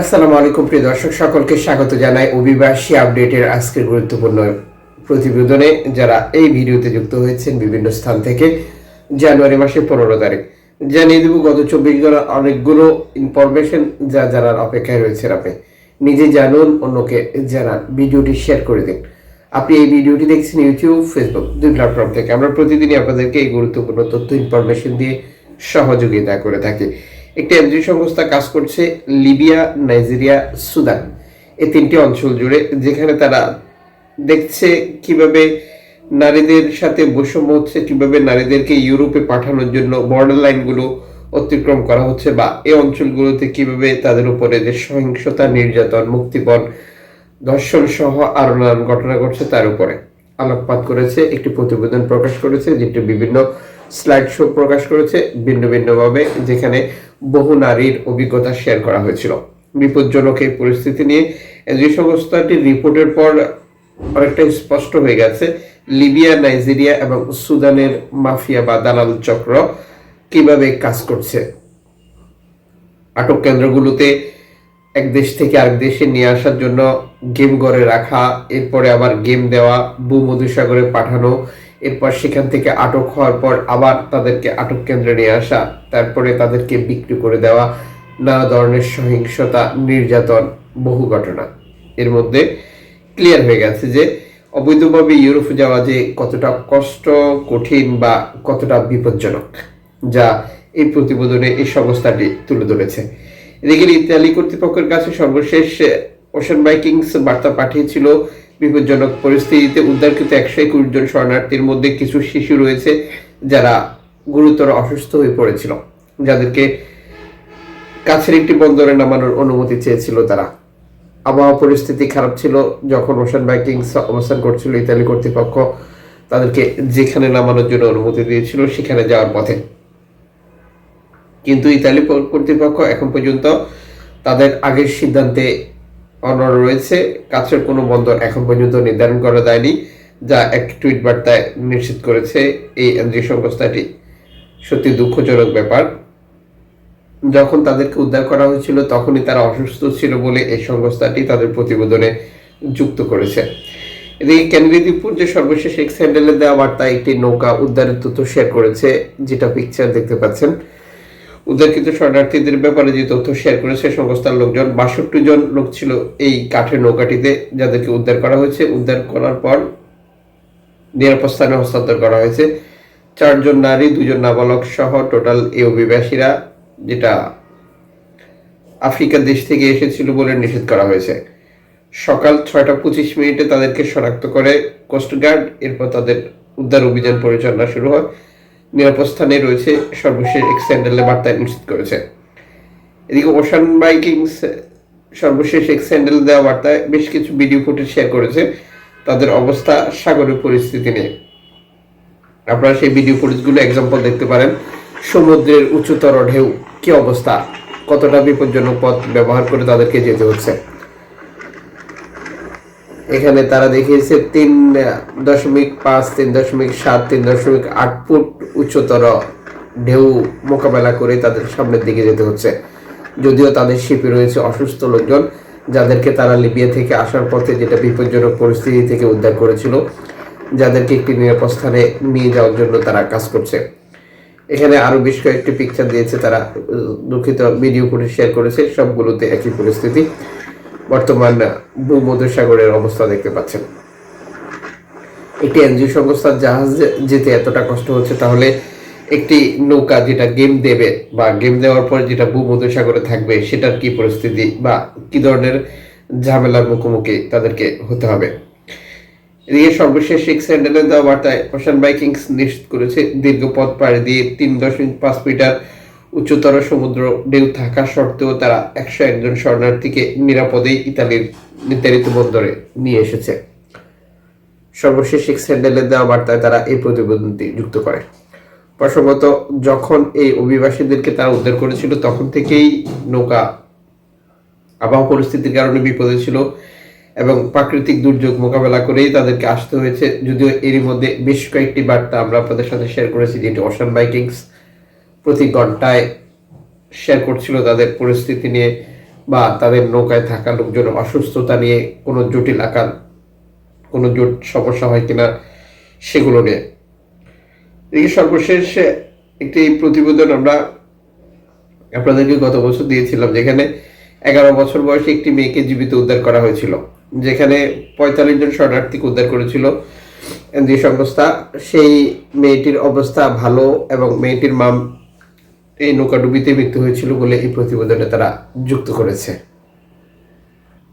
আসসালামু আলাইকুম, প্রিয় দর্শক, সকলকে স্বাগত জানাই অভিবাসী আপডেটের আজকের গুরুত্বপূর্ণ প্রতিবেদনে। যারা এই ভিডিওতে যুক্ত হয়েছেন বিভিন্ন স্থান থেকে, জানুয়ারি মাসের পনেরো তারিখ। জানিয়ে দেব, গত চব্বিশ ঘণ্টা অনেকগুলো ইনফরমেশন যা জানার অপেক্ষায় রয়েছেন আপনি। নিজে জানুন, অন্যকে জানান। ভিডিওটি শেয়ার করে দিন। আপনি এই ভিডিওটি দেখছেন ইউটিউব ফেসবুক দুই প্ল্যাটফর্ম থেকে। আমরা প্রতিদিনই আপনাদেরকে এই গুরুত্বপূর্ণ তথ্য ইনফরমেশন দিয়ে সহযোগিতা করে থাকি। একটি এনজিও সংস্থা কাজ করছে লিবিয়া, নাইজেরিয়া, সুদান। এই তিনটি অঞ্চল জুড়ে যেখানে তারা দেখছে কীভাবে নারীদের সাথে বৈষম্য হচ্ছে, কীভাবে নারীদেরকে ইউরোপে পাঠানোর জন্য বর্ডার লাইনগুলো অতিক্রম করা হচ্ছে বা এই অঞ্চলগুলোতে কীভাবে তাদের উপরে যে সহিংসতা, নির্যাতন, মুক্তিপণ, ধর্ষণ সহ আরও নানান ঘটনা ঘটছে তার উপরে। আলোকপাত করেছে, একটি প্রতিবেদন প্রকাশ করেছে, যেটি বিভিন্ন স্লাইড শো প্রকাশ করেছে ভিন্ন ভিন্নভাবে, যেখানে বহু নারীর অভিজ্ঞতা শেয়ার করা হয়েছিল। বিপজ্জনক এই পরিস্থিতি নিয়ে যে সংস্থাটির রিপোর্টের পর অনেকটাই স্পষ্ট হয়ে গেছে, লিবিয়া, নাইজেরিয়া এবং সুদানের মাফিয়া বা দালাল চক্র কীভাবে কাজ করছে। আটক কেন্দ্রগুলোতে এক দেশ থেকে আরেক দেশে নিয়ে আসার জন্য গেম গড়ে রাখা, এরপরে আবার গেম দেওয়া ভূমধুসাগরে পাঠানো এরপর সেখান থেকে আটক হওয়ার পর আবার তাদেরকে আটক কেন্দ্রে নিয়ে আসা, তারপরে তাদেরকে বিক্রি করে দেওয়া, নানা ধরনের সহিংসতা, নির্যাতন, বহু ঘটনা। এর মধ্যে ক্লিয়ার হয়ে গেছে যে অবৈধভাবে ইউরোপ যাওয়া যে কতটা কষ্ট, কঠিন বা কতটা বিপজ্জনক, যা এই প্রতিবেদনে এই সংস্থাটি তুলে ধরেছে। এদিকে ইতালি কর্তৃপক্ষের কাছে সর্বশেষ ওশান বাইকিংস বার্তা পাঠিয়েছিল বিপজ্জনক পরিস্থিতিতে উদ্ধারকৃত একশো একুশ জন শরণার্থীর মধ্যে কিছু শিশু রয়েছে যারা গুরুতর অসুস্থ হয়ে পড়েছিল। যাদেরকে কাছের একটি বন্দরে নামানোর অনুমতি চেয়েছিল তারা। আবহাওয়া পরিস্থিতি খারাপ ছিল যখন ওশান বাইকিংস অবস্থান করছিল ইতালি কর্তৃপক্ষ। তাদেরকে যেখানে নামানোর জন্য অনুমতি দিয়েছিল সেখানে যাওয়ার পথে। কিন্তু ইতালি কর্তৃপক্ষ এখন পর্যন্ত তাদের আগের সিদ্ধান্তে অনর রয়েছে। কাছের কোনো বন্দর এখন পর্যন্ত নির্ধারণ করা যায়নি, যা এক টুইট বার্তায় নিশ্চিত করেছে এই এনজিও সংস্থাটি। সত্যি দুঃখজনক ব্যাপার। যখন তাদেরকে উদ্ধার করা হয়েছিল, তখনই তারা অসুস্থ ছিল বলে এই সংস্থাটি তাদের প্রতিবেদনে যুক্ত করেছে। এদিকে ক্যানেডি দ্বীপুর যে সর্বশেষ এক স্যান্ডেলে দেওয়া বার্তায় একটি নৌকা উদ্ধারের তথ্য শেয়ার করেছে, যেটা পিকচার দেখতে পাচ্ছেন। উদ্ধারকৃত শরণার্থীদের ব্যাপারে যে তথ্য শেয়ার করেছে সংস্থার লোকজন বাষট্টি জন লোক ছিল এই কাঠের নৌকাটিতে যাদেরকে উদ্ধার করা হয়েছে। উদ্ধার করার পর নিরাপদ স্থানে হস্তান্তর করা হয়েছে। চারজন নারী, দুজন নাবালক সহ টোটাল এ অভিবাসীরা যেটা আফ্রিকার দেশ থেকে এসেছিল বলে নিষেধ করা হয়েছে। সকাল ছয়টা পঁচিশ মিনিটে তাদেরকে শনাক্ত করে কোস্টগার্ড এরপর তাদের উদ্ধার অভিযান পরিচালনা শুরু হয়। নিরাপদ স্থানে রয়েছে সর্বশেষ এক স্যান্ডেলে বার্তায় নিশ্চিত করেছে। এদিকে ওশান বাইকিংস সর্বশেষ এক স্যান্ডেল দেওয়া বার্তায় বেশ কিছু ভিডিও ফুটেজ শেয়ার করেছে। তাদের অবস্থা, সাগরের পরিস্থিতি নিয়ে। আপনারা সেই ভিডিও ফুটেজগুলো এক্সাম্পল দেখতে পারেন। সমুদ্রের উচ্চতর ঢেউ, কি অবস্থা? কতটা বিপজ্জনক পথ ব্যবহার করে তাদেরকে যেতে হচ্ছে? এখানে তারা দেখিয়েছে তিন দশমিক পাঁচ, তিন দশমিক সাত, তিন দশমিক আট ফুট উচ্চতর ঢেউ মোকাবেলা করে তাদের সামনের দিকে যেতে হচ্ছে। যদিও তাদের শিপে রয়েছে অসুস্থ লোকজন, যাদেরকে তারা লিবিয়া থেকে আসার পথে যেটা বিপজ্জনক পরিস্থিতি থেকে উদ্ধার করেছিল, যাদেরকে একটি নিরাপদ স্থানে নিয়ে যাওয়ার জন্য তারা কাজ করছে। এখানে আরও বেশ কয়েকটি পিকচার দিয়েছে তারা, দুঃখিত ভিডিও ফুটেজ শেয়ার করেছে, সবগুলোতে একই পরিস্থিতি। বর্তমান ভূমধ্যসাগরের অবস্থা দেখতে পাচ্ছেন। একটি এনজিও সংস্থার জাহাজ যেতে এতটা কষ্ট হচ্ছে, তাহলে একটি নৌকা যেটা গেম দেবে বা গেম দেওয়ার পর যেটা ভূমধ্যসাগরে থাকবে, সেটার কি পরিস্থিতি বা কি ধরনের ঝামেলার মুখোমুখি তাদেরকে হতে হবে? এদিকে সর্বশেষ এক স্যান্ডেলে দেওয়া বার্তায় ওশান বাইকিংস নিশ্চিত করেছে, দীর্ঘ পথ পাড়ি দিয়ে তিন দশমিক পাঁচ মিটার উচ্চতর সমুদ্র ঢেউ থাকা সত্ত্বেও তারা একশো একজন শরণার্থীকে নিরাপদেই ইতালির নির্ধারিত বন্দরে নিয়ে এসেছে। সর্বশেষ এক স্যান্ডেলে দেওয়া বার্তায় তারা এই প্রতিবেদনটি যুক্ত করে। প্রসঙ্গত, যখন এই অভিবাসীদেরকে তারা উদ্ধার করেছিল, তখন থেকেই নৌকা আবহাওয়া পরিস্থিতির কারণে বিপদে ছিল এবং প্রাকৃতিক দুর্যোগ মোকাবেলা করেই তাদেরকে আসতে হয়েছে। যদিও এরই মধ্যে বেশ কয়েকটি বার্তা আমরা আপনাদের সাথে শেয়ার করেছি, যেটি ওশান বাইকিংস প্রতি ঘন্টায় শেয়ার করছিল তাদের পরিস্থিতি নিয়ে বা তাদের নৌকায় থাকা লোকজন অসুস্থতা নিয়ে কোনো জটিল আকার, কোনো জট সমস্যা হয় কিনা সেগুলো নিয়ে। এই সর্বশেষ একটি প্রতিবেদন আমরা আপনাদেরকে গত বছর দিয়েছিলাম, যেখানে এগারো বছর বয়সে একটি মেয়েকে জীবিত উদ্ধার করা হয়েছিল, যেখানে পঁয়তাল্লিশ জন শরণার্থীকে উদ্ধার করেছিল যে সংস্থা। সেই মেয়েটির অবস্থা ভালো এবং মেয়েটির মা এই নৌকাডুবিতে মৃত্যু হয়েছিল বলে এই প্রতিবেদনে তারা যুক্ত করেছে।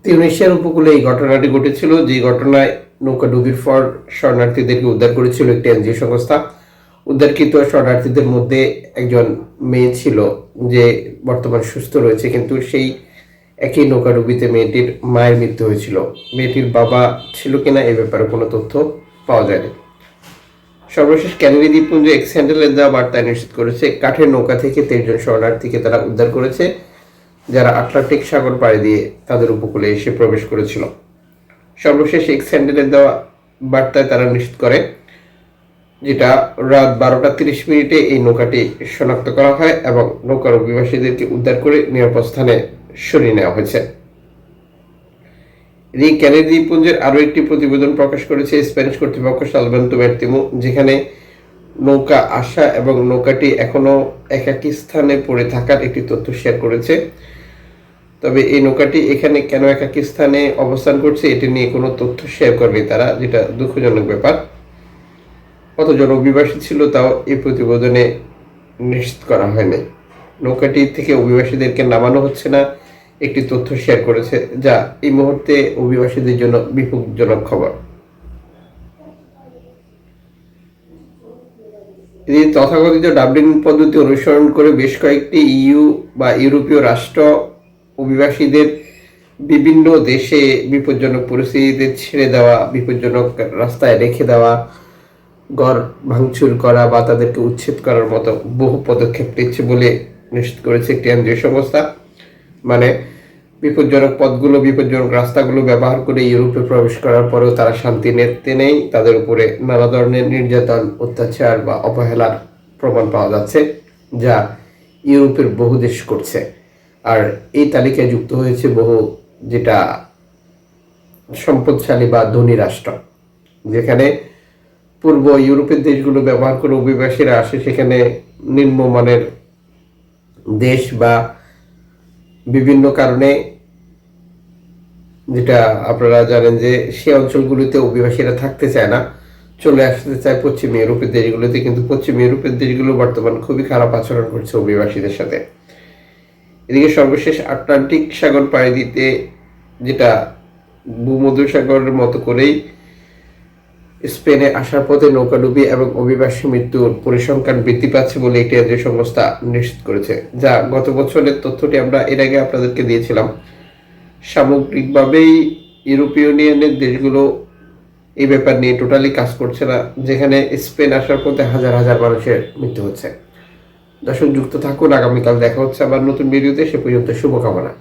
তিউনেশিয়ার উপকূলে এই ঘটনাটি ঘটেছিল। যে ঘটনায় নৌকা ডুবির পর শরণার্থীদেরকে উদ্ধার করেছিল একটি এনজিও সংস্থা। উদ্ধারকৃত শরণার্থীদের মধ্যে একজন মেয়ে ছিল যে বর্তমান সুস্থ রয়েছে, কিন্তু সেই একই নৌকা ডুবিতে মেয়েটির মায়ের মৃত্যু হয়েছিল। মেয়েটির বাবা ছিল কিনা এ ব্যাপারে কোনো তথ্য পাওয়া যায়নি। সর্বশেষ ক্যানারি দ্বীপপুঞ্জ এক্স হ্যান্ডেলের দেওয়া বার্তায় নিশ্চিত করেছে, কাঠের নৌকা থেকে তেইশ জন শরণার্থীকে তারা উদ্ধার করেছে, যারা আটলান্টিক সাগর পাড়ি দিয়ে তাদের উপকূলে এসে প্রবেশ করেছিল। সর্বশেষ এক্স হ্যান্ডেলের দেওয়া বার্তায় তারা নিশ্চিত করে, যেটা রাত বারোটা তিরিশ মিনিটে এই নৌকাটি শনাক্ত করা হয় এবং নৌকার অভিবাসীদেরকে উদ্ধার করে নিরাপদ স্থানে সরিয়ে নেওয়া হয়েছে। এদিকে ক্যানারি দ্বীপপুঞ্জের আরও একটি প্রতিবেদন প্রকাশ করেছে স্প্যানিশ কর্তৃপক্ষ সালভেন্তো ম্যার্তিমো যেখানে নৌকা আসা এবং নৌকাটি এখনও একাকী স্থানে পড়ে থাকার একটি তথ্য শেয়ার করেছে। তবে এই নৌকাটি এখানে কেন একাকী স্থানে অবস্থান করছে, এটি নিয়ে কোনো তথ্য শেয়ার করেনি তারা, যেটা দুঃখজনক ব্যাপার। কতজন অভিবাসী ছিল তাও এই প্রতিবেদনে নিশ্চিত করা হয়নি। নৌকাটি থেকে অভিবাসীদেরকে নামানো হচ্ছে না একটি তথ্য শেয়ার করেছে, যা এই মুহূর্তে অভিবাসীদের জন্য বিপজ্জনক খবর। এই তথাকথিত ডাবলিন পদ্ধতি অনুসরণ করে বেশ কয়েকটি ইউ বা ইউরোপীয় রাষ্ট্র অভিবাসীদের বিভিন্ন দেশে বিপজ্জনক পরিস্থিতিতে ছেড়ে দেওয়া, বিপজ্জনক রাস্তায় রেখে দেওয়া, ঘর ভাঙচুর করা বা তাদেরকে উচ্ছেদ করার মতো বহু পদক্ষেপ নিচ্ছে বলে নিশ্চিত করেছে একটি এনজিও সংস্থা। মানে বিপজ্জনক পথগুলো, বিপজ্জনক রাস্তাগুলো ব্যবহার করে ইউরোপে প্রবেশ করার পরেও তারা শান্তি নিতে নেই। তাদের উপরে নানা ধরনের নির্যাতন, অত্যাচার বা অবহেলার প্রমাণ পাওয়া যাচ্ছে, যা ইউরোপের বহু দেশ করছে। আর এই তালিকায় যুক্ত হয়েছে বহু যেটা সম্পদশালী বা ধনী রাষ্ট্র, যেখানে পূর্ব ইউরোপের দেশগুলো ব্যবহার করে অভিবাসীরা আসে, সেখানে নিম্নমানের দেশ বা বিভিন্ন কারণে যেটা আপনারা জানেন যে সে অঞ্চলগুলিতে অভিবাসীরা থাকতে চায় না, চলে আসতে চায় পশ্চিম ইউরোপের দেশগুলোতে, কিন্তু পশ্চিম ইউরোপের দেশগুলো বর্তমান খুবই খারাপ আচরণ করছে অভিবাসীদের সাথে। এদিকে সর্বশেষ আটলান্টিক সাগর পাড়ি দিতে যেটা ভূমধ্যসাগরের মতো করেই স্পেনে আসার পথে নৌকাডুবি এবং অভিবাসী মৃত্যুর পরিসংখ্যান বৃদ্ধি পাচ্ছে বলে একটি এনজিও সংস্থা নিশ্চিত করেছে, যা গত বছরের তথ্যটি আমরা এর আগে আপনাদেরকে দিয়েছিলাম। সামগ্রিকভাবেই ইউরোপীয় ইউনিয়নের দেশগুলো এই ব্যাপার নিয়ে টোটালি কাজ করছে না, যেখানে স্পেন আসার পথে হাজার হাজার মানুষের মৃত্যু হচ্ছে। দর্শক, যুক্ত থাকুন, আগামীকাল দেখা হচ্ছে আবার নতুন ভিডিওতে, সে পর্যন্ত শুভকামনা।